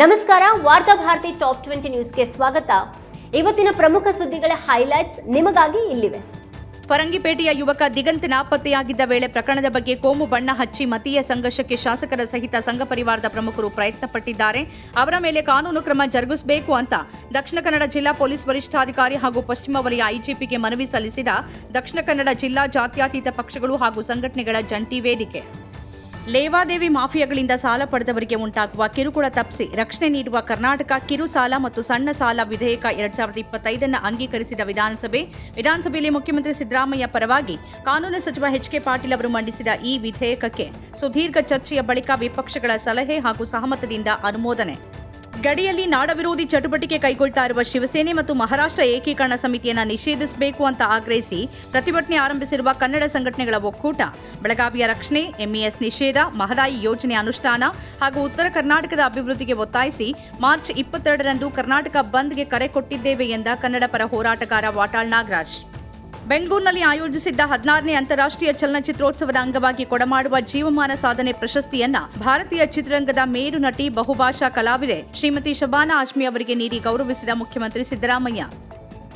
ನಮಸ್ಕಾರ, ವಾರ್ತಾ Bharati top twenty ನ್ಯೂಸ್ಗೆ ಸ್ವಾಗತ. ಇವತ್ತಿನ ಪ್ರಮುಖ ಸುದ್ದಿಗಳ ಹೈಲೈಟ್ಸ್ ನಿಮಗಾಗಿ ಇಲ್ಲಿವೆ. ಫರಂಗಿಪೇಟೆಯ ಯುವಕ ದಿಗಂತ ನಾಪತ್ತೆಯಾಗಿದ್ದ ವೇಳೆ ಪ್ರಕರಣದ ಬಗ್ಗೆ ಕೋಮು ಬಣ್ಣ ಹಚ್ಚಿ ಮತೀಯ ಸಂಘರ್ಷಕ್ಕೆ ಶಾಸಕರ ಸಹಿತ ಸಂಘ ಪರಿವಾರದ ಪ್ರಮುಖರು ಪ್ರಯತ್ನ ಪಟ್ಟಿದ್ದಾರೆ ಅವರ ಮೇಲೆ ಕಾನೂನು ಕ್ರಮ ಜರುಗಿಸಬೇಕು ಅಂತ ದಕ್ಷಿಣ ಕನ್ನಡ ಜಿಲ್ಲಾ ಪೊಲೀಸ್ ವರಿಷ್ಠಾಧಿಕಾರಿ ಹಾಗೂ ಪಶ್ಚಿಮ ವಲಯ ಐಜಿಪಿಗೆ ಮನವಿ ಸಲ್ಲಿಸಿದ ದಕ್ಷಿಣ ಕನ್ನಡ ಜಿಲ್ಲಾ ಜಾತ್ಯತೀತ ಪಕ್ಷಗಳು ಹಾಗೂ ಸಂಘಟನೆಗಳ ಜಂಟಿ ವೇದಿಕೆ. ಲೇವಾದೇವಿ ಮಾಫಿಯಾಗಳಿಂದ ಸಾಲ ಪಡೆದವರಿಗೆ ಉಂಟಾಗುವ ಕಿರುಕುಳ ತಪ್ಪಿಸಿ ರಕ್ಷಣೆ ನೀಡುವ ಕರ್ನಾಟಕ ಕಿರು ಸಾಲ ಮತ್ತು ಸಣ್ಣ ಸಾಲ ವಿಧೇಯಕ ಎರಡ್ ಸಾವಿರದ ಇಪ್ಪತ್ತೈದನ್ನು ಅಂಗೀಕರಿಸಿದ ವಿಧಾನಸಭೆ. ವಿಧಾನಸಭೆಯಲ್ಲಿ ಮುಖ್ಯಮಂತ್ರಿ ಸಿದ್ದರಾಮಯ್ಯ ಪರವಾಗಿ ಕಾನೂನು ಸಚಿವ ಎಚ್ ಕೆ ಪಾಟೀಲ್ ಅವರು ಮಂಡಿಸಿದ ಈ ವಿಧೇಯಕಕ್ಕೆ ಸುದೀರ್ಘ ಚರ್ಚೆಯ ಬಳಿಕ ವಿಪಕ್ಷಗಳ ಸಲಹೆ ಹಾಗೂ ಸಹಮತದಿಂದ ಅನುಮೋದನೆ. ಗಡಿಯಲ್ಲಿ ನಾಡವಿರೋಧಿ ಚಟುವಟಿಕೆ ಕೈಗೊಳ್ತಾ ಇರುವ ಶಿವಸೇನೆ ಮತ್ತು ಮಹಾರಾಷ್ಟ್ರ ಏಕೀಕರಣ ಸಮಿತಿಯನ್ನು ನಿಷೇಧಿಸಬೇಕು ಅಂತ ಆಗ್ರಹಿಸಿ ಪ್ರತಿಭಟನೆ ಆರಂಭಿಸಿರುವ ಕನ್ನಡ ಸಂಘಟನೆಗಳ ಒಕ್ಕೂಟ, ಬೆಳಗಾವಿಯ ರಕ್ಷಣೆ ಎಂಇಎಸ್ ನಿಷೇಧ, ಮಹದಾಯಿ ಯೋಜನೆ ಅನುಷ್ಠಾನ ಹಾಗೂ ಉತ್ತರ ಕರ್ನಾಟಕದ ಅಭಿವೃದ್ಧಿಗೆ ಒತ್ತಾಯಿಸಿ ಮಾರ್ಚ್ ಇಪ್ಪತ್ತೆರಡರಂದು ಕರ್ನಾಟಕ ಬಂದ್ಗೆ ಕರೆ ಕೊಟ್ಟಿದ್ದೇವೆ ಎಂದ ಕನ್ನಡ ಪರ ಹೋರಾಟಗಾರ ವಾಟಾಳ್ ನಾಗರಾಜ್. ಬೆಂಗಳೂರಿನಲ್ಲಿ ಆಯೋಜಿಸಿದ್ದ ಹದಿನಾರನೇ ಅಂತಾರಾಷ್ಟ್ರೀಯ ಚಲನಚಿತ್ರೋತ್ಸವದ ಅಂಗವಾಗಿ ಕೊಡಮಾಡುವ ಜೀವಮಾನ ಸಾಧನೆ ಪ್ರಶಸ್ತಿಯನ್ನ ಭಾರತೀಯ ಚಿತ್ರರಂಗದ ಮೇರು ನಟಿ ಬಹುಭಾಷಾ ಕಲಾವಿದೆ ಶ್ರೀಮತಿ ಶಬಾನಾ ಆಶ್ಮಿ ಅವರಿಗೆ ನೀಡಿ ಗೌರವಿಸಿದ ಮುಖ್ಯಮಂತ್ರಿ ಸಿದ್ದರಾಮಯ್ಯ.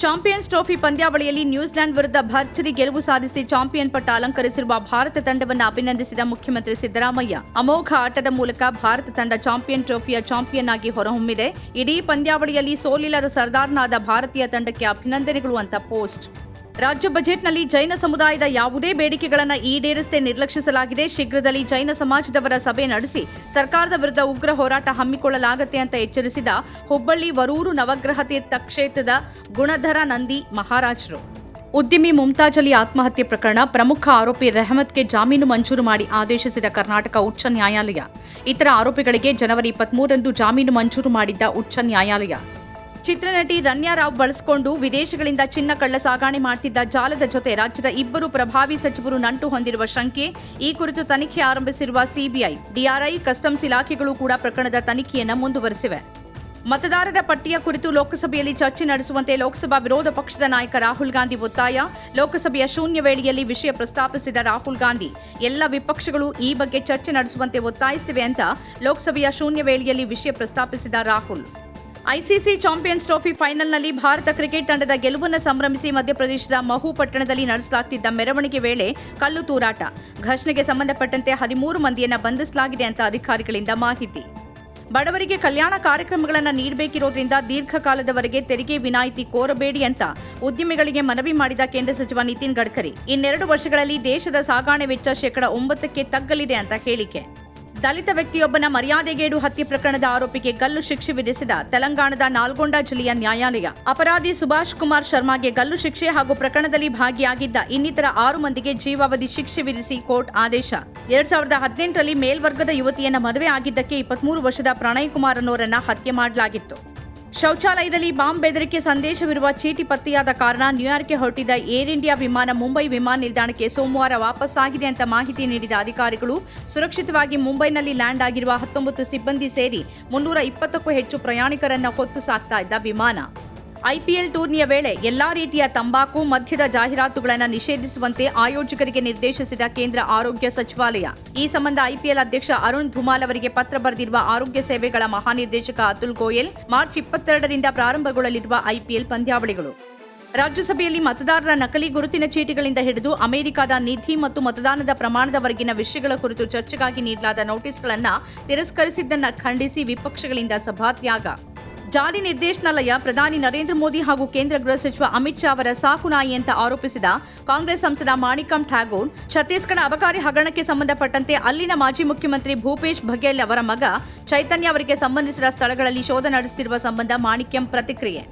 ಚಾಂಪಿಯನ್ಸ್ ಟ್ರೋಫಿ ಪಂದ್ಯಾವಳಿಯಲ್ಲಿ ನ್ಯೂಜಿಲೆಂಡ್ ವಿರುದ್ಧ ಭರ್ಜರಿ ಗೆಲುವು ಸಾಧಿಸಿ ಚಾಂಪಿಯನ್ ಪಟ್ಟ ಅಲಂಕರಿಸಿರುವ ಭಾರತ ತಂಡವನ್ನು ಅಭಿನಂದಿಸಿದ ಮುಖ್ಯಮಂತ್ರಿ ಸಿದ್ದರಾಮಯ್ಯ. ಅಮೋಘ ಆಟದ ಮೂಲಕ ಭಾರತ ತಂಡ ಚಾಂಪಿಯನ್ ಟ್ರೋಫಿಯ ಚಾಂಪಿಯನ್ ಆಗಿ ಹೊರಹೊಮ್ಮಿದೆ. ಇಡೀ ಪಂದ್ಯಾವಳಿಯಲ್ಲಿ ಸೋಲಿಲ್ಲದ ಸರ್ದಾರ್ನಾದ ಭಾರತೀಯ ತಂಡಕ್ಕೆ ಅಭಿನಂದನೆಗಳು ಅಂತ ಪೋಸ್ಟ್. ರಾಜ್ಯ ಬಜೆಟ್ನಲ್ಲಿ ಜೈನ ಸಮುದಾಯದ ಯಾವುದೇ ಬೇಡಿಕೆಗಳನ್ನು ಈಡೇರಿಸದೆ ನಿರ್ಲಕ್ಷಿಸಲಾಗಿದೆ. ಶೀಘ್ರದಲ್ಲಿ ಜೈನ ಸಮಾಜದವರ ಸಭೆ ನಡೆಸಿ ಸರ್ಕಾರದ ವಿರುದ್ಧ ಉಗ್ರ ಹೋರಾಟ ಹಮ್ಮಿಕೊಳ್ಳಲಾಗುತ್ತೆ ಅಂತ ಎಚ್ಚರಿಸಿದ ಹುಬ್ಬಳ್ಳಿ ವರೂರು ನವಗ್ರಹ ತೀರ್ಥ ಕ್ಷೇತ್ರದ ಗುಣಧರ ನಂದಿ ಮಹಾರಾಜರು. ಉದ್ಯಮಿ ಮುಮ್ತಾಜ್ ಅಲಿ ಆತ್ಮಹತ್ಯೆ ಪ್ರಕರಣ ಪ್ರಮುಖ ಆರೋಪಿ ರೆಹಮತ್ಗೆ ಜಾಮೀನು ಮಂಜೂರು ಮಾಡಿ ಆದೇಶಿಸಿದ ಕರ್ನಾಟಕ ಉಚ್ಚ ನ್ಯಾಯಾಲಯ. ಇತರ ಆರೋಪಿಗಳಿಗೆ ಜನವರಿ ಇಪ್ಪತ್ಮೂರರಂದು ಜಾಮೀನು ಮಂಜೂರು ಮಾಡಿದ್ದ ಉಚ್ಚ ನ್ಯಾಯಾಲಯ. ಚಿತ್ರನಟಿ ರನ್ಯಾ ರಾವ್ ಬಳಸಿಕೊಂಡು ವಿದೇಶಗಳಿಂದ ಚಿನ್ನ ಕಳ್ಳ ಸಾಗಾಣೆ ಮಾಡ್ತಿದ್ದ ಜಾಲದ ಜೊತೆ ರಾಜ್ಯದ ಇಬ್ಬರು ಪ್ರಭಾವಿ ಸಚಿವರು ನಂಟು ಹೊಂದಿರುವ ಶಂಕೆ, ಈ ಕುರಿತು ತನಿಖೆ ಆರಂಭಿಸಿರುವ ಸಿಬಿಐ, ಡಿಆರ್ಐ, ಕಸ್ಟಮ್ಸ್ ಇಲಾಖೆಗಳು ಕೂಡ ಪ್ರಕರಣದ ತನಿಖೆಯನ್ನು ಮುಂದುವರೆಸಿವೆ. ಮತದಾರರ ಪಟ್ಟಿಯ ಕುರಿತು ಲೋಕಸಭೆಯಲ್ಲಿ ಚರ್ಚೆ ನಡೆಸುವಂತೆ ಲೋಕಸಭಾ ವಿರೋಧ ಪಕ್ಷದ ನಾಯಕ ರಾಹುಲ್ ಗಾಂಧಿ ಒತ್ತಾಯ, ಲೋಕಸಭೆಯ ಶೂನ್ಯ ವೇಳೆಯಲ್ಲಿ ವಿಷಯ ಪ್ರಸ್ತಾಪಿಸಿದ ರಾಹುಲ್ ಗಾಂಧಿ, ಎಲ್ಲ ವಿಪಕ್ಷಗಳು ಈ ಬಗ್ಗೆ ಚರ್ಚೆ ನಡೆಸುವಂತೆ ಒತ್ತಾಯಿಸಿವೆ ಅಂತ ಲೋಕಸಭೆಯ ಶೂನ್ಯ ವೇಳೆಯಲ್ಲಿ ವಿಷಯ ಪ್ರಸ್ತಾಪಿಸಿದ ರಾಹುಲ್. ಐಸಿಸಿ ಚಾಂಪಿಯನ್ಸ್ ಟ್ರೋಫಿ ಫೈನಲ್ನಲ್ಲಿ ಭಾರತ ಕ್ರಿಕೆಟ್ ತಂಡದ ಗೆಲುವನ್ನು ಸಂಭ್ರಮಿಸಿ ಮಧ್ಯಪ್ರದೇಶದ ಮಹು ಪಟ್ಟಣದಲ್ಲಿ ನಡೆಸಲಾಗ್ತಿದ್ದ ಮೆರವಣಿಗೆ ವೇಳೆ ಕಲ್ಲು ತೂರಾಟ. ಘರ್ಷಣೆಗೆ ಸಂಬಂಧಪಟ್ಟಂತೆ ಹದಿಮೂರು ಮಂದಿಯನ್ನು ಬಂಧಿಸಲಾಗಿದೆ ಅಂತ ಅಧಿಕಾರಿಗಳಿಂದ ಮಾಹಿತಿ. ಬಡವರಿಗೆ ಕಲ್ಯಾಣ ಕಾರ್ಯಕ್ರಮಗಳನ್ನು ನೀಡಬೇಕಿರೋದ್ರಿಂದ ದೀರ್ಘಕಾಲದವರೆಗೆ ತೆರಿಗೆ ವಿನಾಯಿತಿ ಕೋರಬೇಡಿ ಅಂತ ಉದ್ಯಮಿಗಳಿಗೆ ಮನವಿ ಮಾಡಿದ ಕೇಂದ್ರ ಸಚಿವ ನಿತಿನ್ ಗಡ್ಕರಿ. ಇನ್ನೆರಡು ವರ್ಷಗಳಲ್ಲಿ ದೇಶದ ಸಾಗಾಣೆ ವೆಚ್ಚ ಶೇಕಡಾ ಒಂಬತ್ತಕ್ಕೆ ತಗ್ಗಲಿದೆ ಅಂತ ಹೇಳಿಕೆ. ದಲಿತ ವ್ಯಕ್ತಿಯೊಬ್ಬನ ಮರ್ಯಾದೆಗೇಡು ಹತ್ಯೆ ಪ್ರಕರಣದ ಆರೋಪಿಗೆ ಗಲ್ಲು ಶಿಕ್ಷೆ ವಿಧಿಸಿದ ತೆಲಂಗಾಣದ ನಾಲ್ಗೊಂಡ ಜಿಲ್ಲೆಯ ನ್ಯಾಯಾಲಯ. ಅಪರಾಧಿ ಸುಭಾಷ್ ಕುಮಾರ್ ಶರ್ಮಾಗೆ ಗಲ್ಲು ಶಿಕ್ಷೆ ಹಾಗೂ ಪ್ರಕರಣದಲ್ಲಿ ಭಾಗಿಯಾಗಿದ್ದ ಇನ್ನಿತರ ಆರು ಮಂದಿಗೆ ಜೀವಾವಧಿ ಶಿಕ್ಷೆ ವಿಧಿಸಿ ಕೋರ್ಟ್ ಆದೇಶ. ಎರಡ್ ಸಾವಿರದ ಹದಿನೆಂಟರಲ್ಲಿ ಮೇಲ್ವರ್ಗದ ಯುವತಿಯನ್ನ ಮದುವೆ ಆಗಿದ್ದಕ್ಕೆ ಇಪ್ಪತ್ಮೂರು ವರ್ಷದ ಪ್ರಣಯ್ ಕುಮಾರ್ ಅನ್ನೋರನ್ನ ಹತ್ಯೆ ಮಾಡಲಾಗಿತ್ತು. ಶೌಚಾಲಯದಲ್ಲಿ ಬಾಂಬ್ ಬೆದರಿಕೆ ಸಂದೇಶವಿರುವ ಚೀಟಿ ಪತ್ತೆಯಾದ ಕಾರಣ ನ್ಯೂಯಾರ್ಕ್ಗೆ ಹೊರಟಿದ್ದ ಏರ್ ಇಂಡಿಯಾ ವಿಮಾನ ಮುಂಬೈ ವಿಮಾನ ನಿಲ್ದಾಣಕ್ಕೆ ಸೋಮವಾರ ವಾಪಸ್ಸಾಗಿದೆ ಅಂತ ಮಾಹಿತಿ ನೀಡಿದ ಅಧಿಕಾರಿಗಳು, ಸುರಕ್ಷಿತವಾಗಿ ಮುಂಬೈನಲ್ಲಿ ಲ್ಯಾಂಡ್ ಆಗಿರುವ ಹತ್ತೊಂಬತ್ತು ಸಿಬ್ಬಂದಿ ಸೇರಿ ಮುನ್ನೂರ ಇಪ್ಪತ್ತಕ್ಕೂ ಹೆಚ್ಚು ಪ್ರಯಾಣಿಕರನ್ನ ಹೊತ್ತು ಸಾಕ್ತಾ ಇದ್ದ ವಿಮಾನ. ಐಪಿಎಲ್ ಟೂರ್ನಿಯ ವೇಳೆ ಎಲ್ಲಾ ರೀತಿಯ ತಂಬಾಕು, ಮದ್ಯದ ಜಾಹೀರಾತುಗಳನ್ನು ನಿಷೇಧಿಸುವಂತೆ ಆಯೋಜಕರಿಗೆ ನಿರ್ದೇಶಿಸಿದ ಕೇಂದ್ರ ಆರೋಗ್ಯ ಸಚಿವಾಲಯ. ಈ ಸಂಬಂಧ ಐಪಿಎಲ್ ಅಧ್ಯಕ್ಷ ಅರುಣ್ ಧುಮಾಲ್ ಅವರಿಗೆ ಪತ್ರ ಬರೆದಿರುವ ಆರೋಗ್ಯ ಸೇವೆಗಳ ಮಹಾನಿರ್ದೇಶಕ ಅತುಲ್ ಗೋಯಲ್, ಮಾರ್ಚ್ ಇಪ್ಪತ್ತೆರಡರಿಂದ ಪ್ರಾರಂಭಗೊಳ್ಳಲಿರುವ ಐಪಿಎಲ್ ಪಂದ್ಯಾವಳಿಗಳು. ರಾಜ್ಯಸಭೆಯಲ್ಲಿ ಮತದಾರರ ನಕಲಿ ಗುರುತಿನ ಚೀಟಿಗಳಿಂದ ಹಿಡಿದು ಅಮೆರಿಕದ ನಿಧಿ ಮತ್ತು ಮತದಾನದ ಪ್ರಮಾಣದವರೆಗಿನ ವಿಷಯಗಳ ಕುರಿತು ಚರ್ಚೆಗಾಗಿ ನೀಡಲಾದ ನೋಟಿಸ್ಗಳನ್ನು ತಿರಸ್ಕರಿಸಿದ್ದನ್ನು ಖಂಡಿಸಿ ವಿಪಕ್ಷಗಳಿಂದ ಸಭಾತ್ಯಾಗ. ಜಾರಿ ನಿರ್ದೇಶನಾಲಯ ಪ್ರಧಾನಿ ನರೇಂದ್ರ ಮೋದಿ ಹಾಗೂ ಕೇಂದ್ರ ಗೃಹ ಸಚಿವ ಅಮಿತ್ ಶಾ ಅವರ ಸಾಕು ನಾಯಿ ಅಂತ ಆರೋಪಿಸಿದ ಕಾಂಗ್ರೆಸ್ ಸಂಸದ ಮಾಣಿಕಂ ಠಾಗೂರ್ ಛತ್ತೀಸ್ಗಢ ಅಬಕಾರಿ ಹಗರಣಕ್ಕೆ ಸಂಬಂಧಪಟ್ಟಂತೆ ಅಲ್ಲಿನ ಮಾಜಿ ಮುಖ್ಯಮಂತ್ರಿ ಭೂಪೇಶ್ ಬಘೇಲ್ ಅವರ ಮಗ ಚೈತನ್ಯ ಅವರಿಗೆ ಸಂಬಂಧಿಸಿದ ಸ್ಥಳಗಳಲ್ಲಿ ಶೋಧ ನಡೆಸುತ್ತಿರುವ ಸಂಬಂಧ ಮಾಣಿಕ್ಯಂ ಪ್ರತಿಕ್ರಿಯೆ.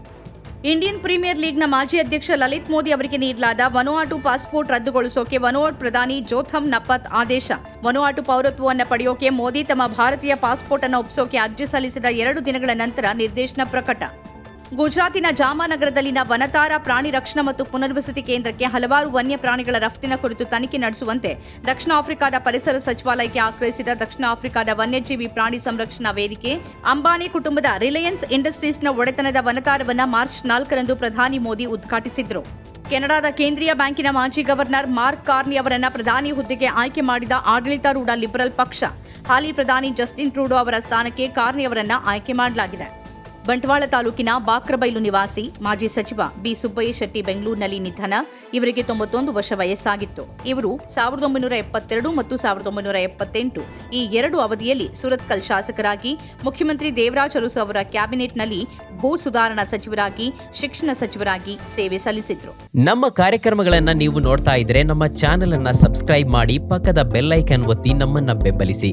ಇಂಡಿಯನ್ ಪ್ರೀಮಿಯರ್ ಲೀಗ್ನ ಮಾಜಿ ಅಧ್ಯಕ್ಷ ಲಲಿತ್ ಮೋದಿ ಅವರಿಗೆ ನೀಡಲಾದ ವನುವಾಟು ಪಾಸ್ಪೋರ್ಟ್ ರದ್ದುಗೊಳಿಸೋಕೆ ವನುವಾಟ್ ಪ್ರಧಾನಿ ಜೋಥಮ್ ನಪತ್ ಆದೇಶ. ವನುವಾಟು ಪೌರತ್ವವನ್ನು ಪಡೆಯೋಕೆ ಮೋದಿ ತಮ್ಮ ಭಾರತೀಯ ಪಾಸ್ಪೋರ್ಟ್ ಅನ್ನು ಒಪ್ಪಿಸೋಕೆ ಅರ್ಜಿ ಸಲ್ಲಿಸಿದ ಎರಡು ದಿನಗಳ ನಂತರ ನಿರ್ದೇಶನ ಪ್ರಕಟ. ಗುಜರಾತಿನ ಜಾಮಾನಗರದಲ್ಲಿನ ವನತಾರ ಪ್ರಾಣಿ ರಕ್ಷಣಾ ಮತ್ತು ಪುನರ್ವಸತಿ ಕೇಂದ್ರಕ್ಕೆ ಹಲವಾರು ವನ್ಯ ಪ್ರಾಣಿಗಳ ರಫ್ತಿನ ಕುರಿತು ತನಿಖೆ ನಡೆಸುವಂತೆ ದಕ್ಷಿಣ ಆಫ್ರಿಕಾದ ಪರಿಸರ ಸಚಿವಾಲಯಕ್ಕೆ ಆಗ್ರಹಿಸಿದ ದಕ್ಷಿಣ ಆಫ್ರಿಕಾದ ವನ್ಯಜೀವಿ ಪ್ರಾಣಿ ಸಂರಕ್ಷಣಾ ವೇದಿಕೆ, ಅಂಬಾನಿ ಕುಟುಂಬದ ರಿಲಯನ್ಸ್ ಇಂಡಸ್ಟ್ರೀಸ್ನ ಒಡೆತನದ ವನತಾರವನ್ನು ಮಾರ್ಚ್ ನಾಲ್ಕರಂದು ಪ್ರಧಾನಿ ಮೋದಿ ಉದ್ಘಾಟಿಸಿದರು. ಕೆನಡಾದ ಕೇಂದ್ರೀಯ ಬ್ಯಾಂಕಿನ ಮಾಜಿ ಗವರ್ನರ್ ಮಾರ್ಕ್ ಕಾರ್ನಿ ಅವರನ್ನ ಪ್ರಧಾನಿ ಹುದ್ದೆಗೆ ಆಯ್ಕೆ ಮಾಡಿದ ಆಡಳಿತಾರೂಢ ಲಿಬರಲ್ ಪಕ್ಷ. ಹಾಲಿ ಪ್ರಧಾನಿ ಜಸ್ಟಿನ್ ಟ್ರೂಡೋ ಅವರ ಸ್ಥಾನಕ್ಕೆ ಕಾರ್ನಿ ಅವರನ್ನ ಆಯ್ಕೆ ಮಾಡಲಾಗಿದೆ. ಬಂಟ್ವಾಳ ತಾಲೂಕಿನ ಬಾಕ್ರಬೈಲು ನಿವಾಸಿ ಮಾಜಿ ಸಚಿವ ಬಿ ಸುಬ್ಬಯ್ಯ ಶೆಟ್ಟಿ ಬೆಂಗಳೂರಿನಲ್ಲಿ ನಿಧನ. ಇವರಿಗೆ ತೊಂಬತ್ತೊಂದು ವರ್ಷ ವಯಸ್ಸಾಗಿತ್ತು. ಇವರು ಸಾವಿರದ ಒಂಬೈನೂರ ಎಪ್ಪತ್ತೆರಡು ಮತ್ತು ಸಾವಿರದ ಒಂಬೈನೂರ ಎಪ್ಪತ್ತೆಂಟು ಈ ಎರಡು ಅವಧಿಯಲ್ಲಿ ಸುರತ್ಕಲ್ ಶಾಸಕರಾಗಿ, ಮುಖ್ಯಮಂತ್ರಿ ದೇವರಾಜ್ ಅರಸು ಅವರ ಕ್ಯಾಬಿನೆಟ್ನಲ್ಲಿ ಭೂ ಸುಧಾರಣಾ ಸಚಿವರಾಗಿ, ಶಿಕ್ಷಣ ಸಚಿವರಾಗಿ ಸೇವೆ ಸಲ್ಲಿಸಿದ್ರು. ನಮ್ಮ ಕಾರ್ಯಕ್ರಮಗಳನ್ನು ನೀವು ನೋಡ್ತಾ ಇದ್ರೆ ನಮ್ಮ ಚಾನೆಲ್ ಅನ್ನ ಸಬ್ಸ್ಕ್ರೈಬ್ ಮಾಡಿ ಪಕ್ಕದ ಬೆಲ್ ಐಕನ್ ಒತ್ತಿ ನಮ್ಮನ್ನ ಬೆಂಬಲಿಸಿ.